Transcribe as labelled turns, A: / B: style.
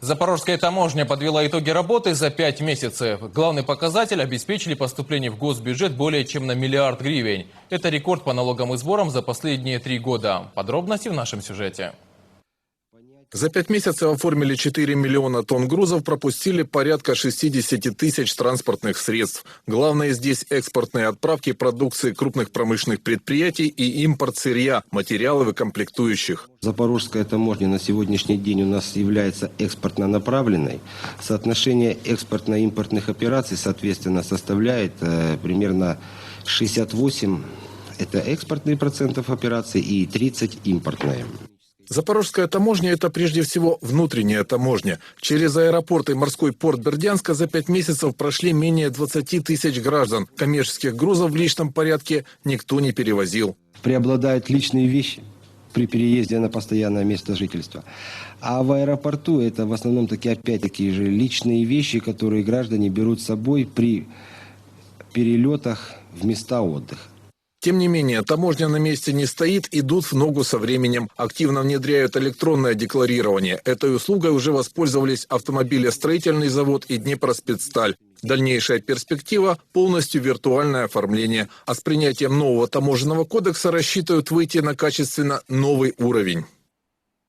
A: Запорожская таможня подвела итоги работы за пять месяцев. Главный показатель – обеспечили поступление в госбюджет более чем на миллиард гривен. Это рекорд по налогам и сборам за последние три года. Подробности в нашем сюжете.
B: За пять месяцев оформили 4 миллиона тонн грузов, пропустили порядка 60 тысяч транспортных средств. Главное здесь экспортные отправки продукции крупных промышленных предприятий и импорт сырья, материалов и комплектующих.
C: Запорожская таможня на сегодняшний день у нас является экспортно направленной. Соотношение экспортно-импортных операций, соответственно, составляет э, примерно 68 это экспортные процентов операций и 30 импортные.
B: Запорожская таможня – это прежде всего внутренняя таможня. Через аэропорт и морской порт Бердянска за пять месяцев прошли менее 20 тысяч граждан. Коммерческих грузов в личном порядке никто не перевозил.
C: Преобладают личные вещи при переезде на постоянное место жительства. А в аэропорту это в основном таки опять-таки же личные вещи, которые граждане берут с собой при перелетах в места отдыха.
B: Тем не менее, таможня на месте не стоит, идут в ногу со временем. Активно внедряют электронное декларирование. Этой услугой уже воспользовались автомобилестроительный завод и Днепроспецсталь. Дальнейшая перспектива – полностью виртуальное оформление. А с принятием нового таможенного кодекса рассчитывают выйти на качественно новый уровень.